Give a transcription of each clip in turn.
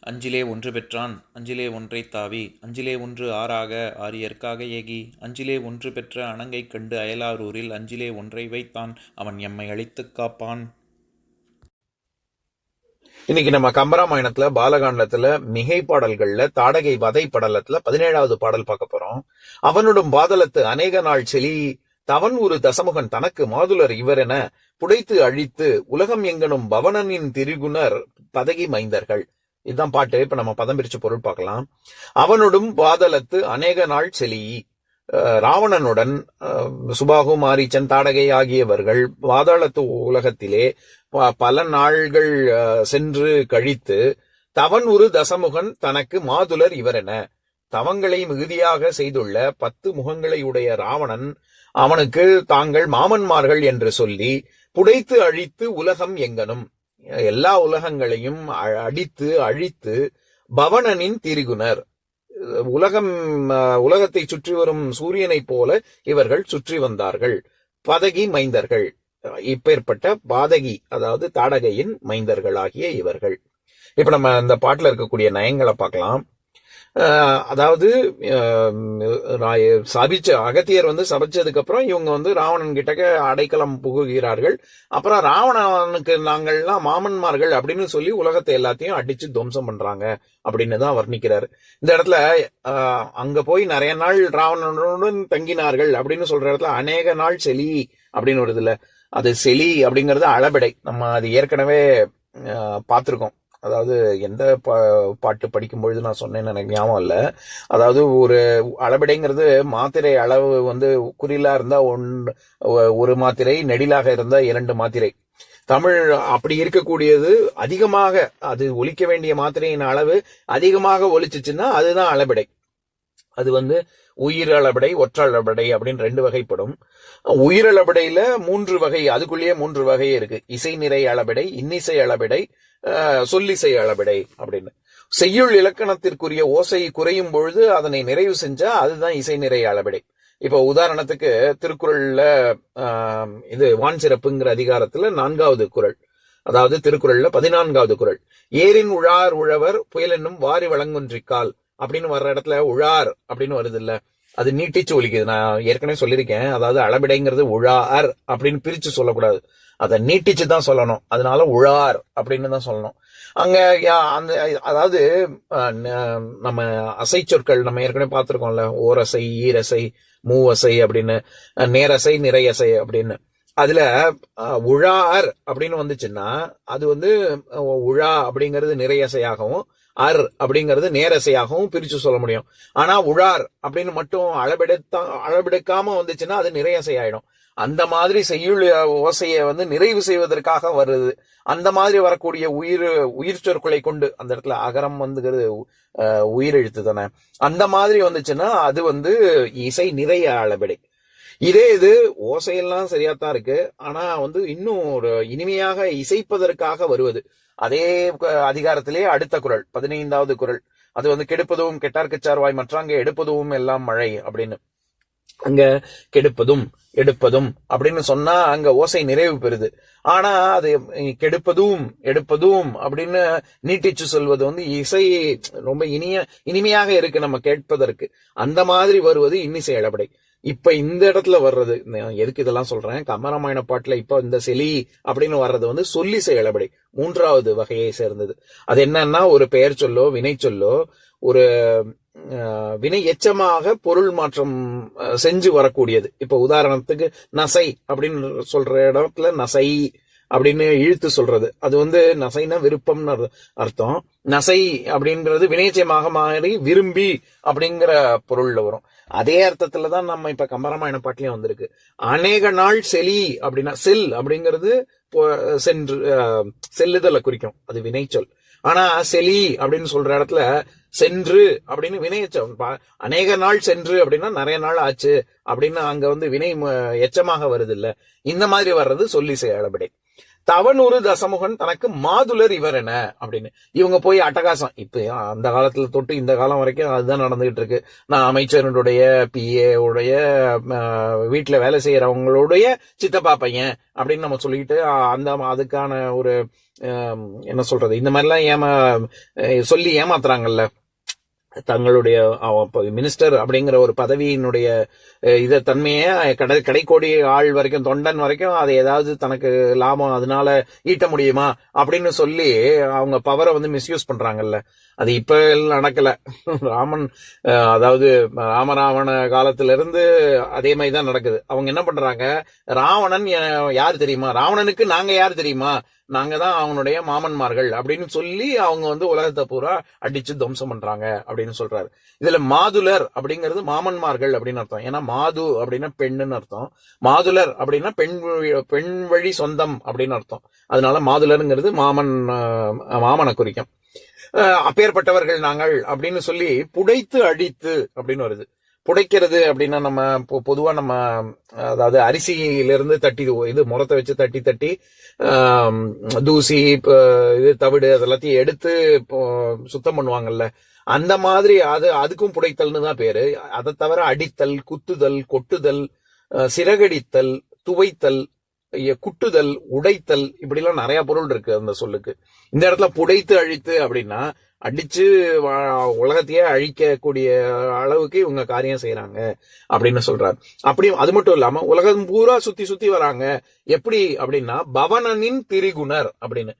அஞ்சிலே ஒன்று பெற்றான் அஞ்சிலே ஒன்றை தாவி அஞ்சிலே ஒன்று ஆறாக ஆரியற்காக ஏகி அஞ்சிலே ஒன்று பெற்ற அணங்கை கண்டு அயலாரூரில் அஞ்சிலே ஒன்றை வைத்தான் அவன் எம்மை அழித்துக் காப்பான். இன்னைக்கு நம்ம கம்பராமாயணத்துல பாலகாண்டத்துல மிகை பாடல்கள்ல தாடகை வதை படலத்துல பதினேழாவது பாடல் பார்க்க போறோம். அவனுடன் பாதலத்து அநேக நாள் செலி தவன் ஒரு தசமுகன் தனக்கு மாதுலர் இவரென புடைத்து அழித்து உலகம் எங்கனும் பவனனின் திரிகுணர் பதகி மைந்தர்கள். இதுதான் பாட்டு. இப்ப நம்ம பதம் பிரிச்சு பொருள் பார்க்கலாம். அவனுடும் பாதலத்து அநேக நாள் செலி. அஹ் ராவணனுடன் அஹ் சுபாகு மாரீச்சன் தாடகை ஆகியவர்கள் வாதாளத்து உலகத்திலே ப- பல நாள்கள் அஹ், சென்று கழித்து தவன் ஒரு தசமுகன் தனக்கு மாதுலர் இவரென. தவங்களை மிகுதியாக செய்துள்ள பத்து முகங்களை உடைய ராவணன் அவனுக்கு தாங்கள் மாமன்மார்கள் என்று சொல்லி புடைத்து அழித்து உலகம் எங்கனும். எல்லா உலகங்களையும் அ- அடித்து அழித்து பவனனின் திரிகுணர். உலகம் உலகத்தை சுற்றி வரும் சூரியனைப் போல இவர்கள் சுற்றி வந்தார்கள். பதகி மைந்தர்கள். இப்பேற்பட்ட பாதகி அதாவது தாடகையின் மைந்தர்களாகிய இவர்கள். இப்ப நம்ம இந்த பாட்டுல இருக்கக்கூடிய நயங்களை பார்க்கலாம். அதாவது ரா- சபிச்ச அகத்தியர் வந்து சபிச்சதுக்கு அப்புறம் இவங்க வந்து ராவணன் கிட்டக்க அடைக்கலம் புகுகிறார்கள். அப்புறம் ராவணனுக்கு நாங்கள்லாம் மாமன்மார்கள் அப்படின்னு சொல்லி உலகத்தை எல்லாத்தையும் அடிச்சு துவம்சம் பண்றாங்க அப்படின்னு தான் வர்ணிக்கிறார். இந்த இடத்துல அங்க போய் நிறைய நாள் ராவணனுடன் தங்கினார்கள் அப்படின்னு சொல்ற இடத்துல அநேக நாள் செலி அப்படின்னு வருது இல்ல அது செலி அப்படிங்கிறது அளபெடை. நம்ம அது ஏற்கனவே பார்த்துருக்கோம் பார்த்திருக்கோம். அதாவது எந்த பா- பாட்டு படிக்கும் பொழுது நான் சொன்னேன்னு எனக்கு ஞாபகம் இல்லை. அதாவது ஒரு அளபெடைங்கிறது மாத்திரை அளவு வந்து குறிலா இருந்தா ஒன் ஒரு மாத்திரை நெடிலாக இருந்தா இரண்டு மாத்திரை. தமிழ் அப்படி இருக்கக்கூடியது அதிகமாக அது ஒழிக்க வேண்டிய மாத்திரையின் அளவு அதிகமாக ஒழிச்சிச்சுன்னா அதுதான் அளபெடை அது வந்து உயிரளபடை ஒற்றளபடை அப்படின்னு ரெண்டு வகைப்படும். உயிரளபடையில மூன்று வகை அதுக்குள்ளேயே மூன்று வகை இருக்கு. இசை நிறை அளபடை இன்னிசை அளபடை சொல்லிசை அளபடை அப்படின்னு. செய்யுள் இலக்கணத்திற்குரிய ஓசை குறையும் பொழுது அதனை நிறைவு செஞ்சா அதுதான் இசை நிறை அளபடை. இப்ப உதாரணத்துக்கு திருக்குறள்ல ஆஹ், இது வான் சிறப்புங்கிற அதிகாரத்துல நான்காவது குறள். அதாவது திருக்குறள்ல பதினான்காவது குறள். ஏரின் உழார் உழவர் புயலென்னும் வாரி வழங்குன்றிக்கால். அப்படின்னு வர்ற இடத்துல உழார் அப்படின்னு வருது இல்ல அது நீட்டிச்சு ஒலிக்குது. நான் ஏற்கனவே சொல்லியிருக்கேன். அதாவது அளபிடைங்கிறது உழார் அப்படின்னு பிரிச்சு சொல்லக்கூடாது. அதை நீட்டிச்சு தான் சொல்லணும். அதனால உழார் அப்படின்னு தான் சொல்லணும். அங்க யா- அந்த அதாவது நம்ம அசை சொற்கள் நம்ம ஏற்கனவே பார்த்திருக்கோம்ல. ஓரசை ஈரசை மூவசை அப்படின்னு நேரசை நிறையசை அப்படின்னு. அதுல உழார் அப்படின்னு வந்துச்சுன்னா அது வந்து உழா அப்படிங்கிறது நிறையசையாகவும் அர் அப்படிங்கிறது நேரசையாகவும் பிரிச்சு சொல்ல முடியும். ஆனா உழார் அப்படின்னு மட்டும் அளபெடுத்தா அளவெடுக்காம வந்துச்சுன்னா அது நிறையசை ஆயிடும் அந்த மாதிரி செய்யுள் ஓசையை வந்து நிறைவு செய்வதற்காக வருது. அந்த மாதிரி வரக்கூடிய உயிர் உயிர் சொற்களை கொண்டு அந்த இடத்துல அகரம் வந்துங்கிறது அஹ், உயிர் எழுத்து தானே. அந்த மாதிரி வந்துச்சுன்னா அது வந்து இசை நிறைய அளபெடை இதே இது ஓசையெல்லாம் சரியாத்தான் இருக்கு. ஆனா வந்து இன்னும் ஒரு இனிமையாக இசைப்பதற்காக வருவது. அதே க- அதிகாரத்திலே அடுத்த குறள் பதினைந்தாவது குறள் அது வந்து கெடுப்பதும் கெட்டார்க்கச்சார்வாய் மற்றாங்க எடுப்பதும் எல்லாம் மழை அப்படின்னு. அங்க கெடுப்பதும் எடுப்பதும் அப்படின்னு சொன்னா அங்க ஓசை நிறைவு பெறுது. ஆனா அது கெடுப்பதும் எடுப்பதும் அப்படின்னு நீட்டிச்சு சொல்வது வந்து இசை ரொம்ப இனிய இனிமையாக இருக்கு நம்ம கேட்பதற்கு. அந்த மாதிரி வருவது இன்னிசை அடிப்படை. இப்ப இந்த இடத்துல வர்றது எதுக்கு இதெல்லாம் சொல்றேன்? கம்பராமாயண பாட்டுல இப்ப இந்த செலி அப்படின்னு வர்றது வந்து சொல்லி அளபடை மூன்றாவது வகையை சேர்ந்தது. அது என்னன்னா ஒரு பெயர் சொல்லோ வினை சொல்லோ ஒரு வினை எச்சமாக பொருள் மாற்றம் செஞ்சு வரக்கூடியது. இப்ப உதாரணத்துக்கு நசை அப்படின்னு சொல்ற இடத்துல நசை அப்படின்னு இழுத்து சொல்றது. அது வந்து நசைனா விருப்பம்னு அர்- அர்த்தம். நசை அப்படின்றது வினைச்சயமாக மாறி விரும்பி அப்படிங்கிற பொருள்ல வரும். அதே அர்த்தத்துல தான் நம்ம இப்ப கம்பராமாயண பாட்டிலையும் வந்திருக்கு. அநேக நாள் செலி அப்படின்னா செல் அப்படிங்கிறது சென்று அஹ், செல்லுதலை குறிக்கும். அது வினைச்சொல் ஆனா செலி அப்படின்னு சொல்ற இடத்துல சென்று அப்படின்னு வினையச்சம் பா- அநேக நாள் சென்று அப்படின்னா நிறைய நாள் ஆச்சு அப்படின்னு அங்க வந்து வினை எச்சமாக வருது இல்ல இந்த மாதிரி வர்றது சொல்லி செயலபடி தவனூறு தசமுகன் தனக்கு மாதுளர் இவர் என அப்படின்னு. இவங்க போய் அட்டகாசம். இப்ப அந்த காலத்துல தொட்டு இந்த காலம் வரைக்கும் அதுதான் நடந்துகிட்டு இருக்கு. நான் அமைச்சருடைய பிஏ உடைய அஹ், வீட்டுல வேலை செய்யறவங்களுடைய சித்தப்பா பையன் அப்படின்னு நம்ம சொல்லிட்டு அந்த அதுக்கான ஒரு என்ன சொல்றது? இந்த மாதிரிலாம் ஏமா சொல்லி ஏமாத்துறாங்கல்ல. தங்களுடைய மினிஸ்டர் அப்படிங்கிற ஒரு பதவியினுடைய இதை தன்மையை கடை கடைக்கோடி ஆள் வரைக்கும் தொண்டன் வரைக்கும் அதை ஏதாவது தனக்கு லாபம் அதனால ஈட்ட முடியுமா அப்படின்னு சொல்லி அவங்க பவரை வந்து மிஸ்யூஸ் பண்றாங்கல்ல. அது இப்ப நடக்கல. ராமன் அஹ், அதாவது ராமராவண காலத்துல இருந்து அதே மாதிரி தான் நடக்குது. அவங்க என்ன பண்றாங்க? ராவணன் யார் தெரியுமா? ராவணனுக்கு நாங்க யார் தெரியுமா? நாங்க தான் அவனுடைய மாமன்மார்கள் அப்படின்னு சொல்லி அவங்க வந்து உலகத்தை பூரா அடிச்சு துவம்சம் பண்றாங்க அப்படின்னு சொல்றாரு. இதுல மாதுலர் அப்படிங்கிறது மாமன்மார்கள் அப்படின்னு அர்த்தம். ஏன்னா மாது அப்படின்னா பெண்ணுன்னு அர்த்தம். மாதுலர் அப்படின்னா பெண் பெண் வழி சொந்தம் அப்படின்னு அர்த்தம். அதனால மாதுலருங்கிறது மாமன் மாமனை குறிக்கும். அப்பேற்பட்டவர்கள் நாங்கள் அப்படின்னு சொல்லி புடைத்து அடித்து அப்படின்னு வருது. புடைக்கிறது அப்படின்னா நம்ம பொ- பொதுவாக நம்ம அதாவது அரிசியிலிருந்து தட்டி இது முறத்தை வச்சு தட்டி தட்டி தூசி இது தவிடு அதெல்லாத்தையும் எடுத்து இப்போ சுத்தம் பண்ணுவாங்கல்ல. அந்த மாதிரி அது அதுக்கும் புடைத்தல்னு தான் பேரு. அதை தவிர அடித்தல் குத்துதல் கொட்டுதல் சிறகடித்தல் துவைத்தல் குட்டுதல் உடைத்தல் இப்படிலாம் நிறைய பொருள் இருக்கு அந்த சொல்லுக்கு. இந்த இடத்துல புடைத்து அழித்து அப்படின்னா அடிச்சு வா- உலகத்தையே அழிக்கக்கூடிய அளவுக்கு இவங்க காரியம் செய்யறாங்க அப்படின்னு சொல்றாரு. அப்படி அது மட்டும் இல்லாம உலகம் பூரா சுத்தி சுத்தி வராங்க. எப்படி அப்படின்னா பவனனின் திரிகுணர் அப்படின்னு.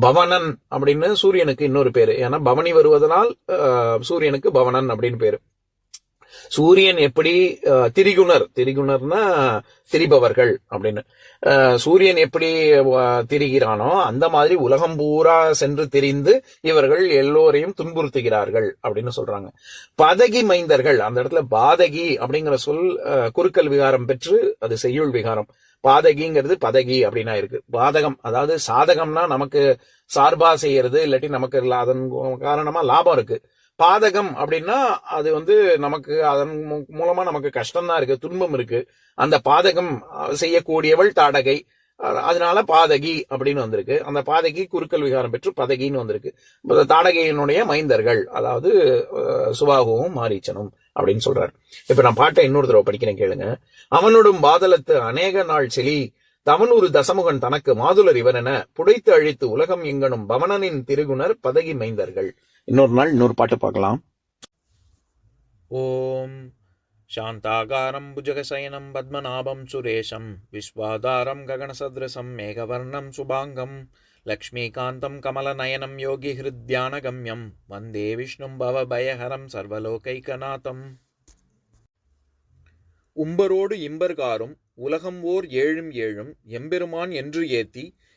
பவனன் அப்படின்னு சூரியனுக்கு இன்னொரு பேரு. ஏன்னா பவனி வருவதனால் அஹ், சூரியனுக்கு பவனன் அப்படின்னு பேரு. சூரியன் எப்படி திரிகுணர் திரிகுணர்னா திரிபவர்கள் அப்படின்னு. சூரியன் எப்படி திரிகிறானோ அந்த மாதிரி உலகம் பூரா சென்று திரிந்து இவர்கள் எல்லோரையும் துன்புறுத்துகிறார்கள் அப்படின்னு சொல்றாங்க. பதகி மைந்தர்கள் அந்த இடத்துல பாதகி அப்படிங்கிற சொல் அஹ், குறுக்கல் விகாரம் பெற்று அது செய்யுள் விகாரம். பாதகிங்கிறது பதகி அப்படின்னா இருக்கு. பாதகம் அதாவது சாதகம்னா நமக்கு சார்பா செய்யறது இல்லாட்டி நமக்கு அதன் காரணமா லாபம் இருக்கு. பாதகம் அப்படின்னா அது வந்து நமக்கு அதன் மூ- மூலமா நமக்கு கஷ்டம் தான் இருக்கு துன்பம் இருக்கு. அந்த பாதகம் செய்யக்கூடியவள் தாடகை. அதனால பாதகி அப்படின்னு வந்திருக்கு. அந்த பாதகி குறுக்கல் விகாரம் பெற்று பதகின்னு வந்திருக்கு. தாடகையினுடைய மைந்தர்கள் அதாவது சுபாகவும் சுபாகுவும் மாரீச்சனும் அப்படின்னு சொல்றாரு. இப்ப நான் பாட்டை இன்னொரு தடவை படிக்கிறேன் கேளுங்க. அவனுடும் பாதலத்து அநேக நாள் செலி தவனூறு தசமுகன் தனக்கு மாதுளர் இவரென புடைத்து அழித்து உலகம் எங்கனும் பவனனின் திருகுணர் பதகி மைந்தர்கள். இன்னொரு நாள் இன்னொரு பாட்டு பார்க்கலாம். ஓம் சாந்தாகாரம் புஜகசயனம் பத்மநாபம் சுரேஷம் விஸ்வாதாரம் ககனசதிரசம் மேகவர்ணம் சுபாங்கம் லக்ஷ்மீகாந்தம் கமலநயனம் யோகி ஹிருத்யானகம்யம் வந்தே விஷ்ணும் பவபயஹரம் சர்வலோகைகநாதம். உம்பரோடு இம்பர்காரும் உலகம் ஓர் ஏழும் ஏழும் எம்பெருமான் என்று ஏத்தி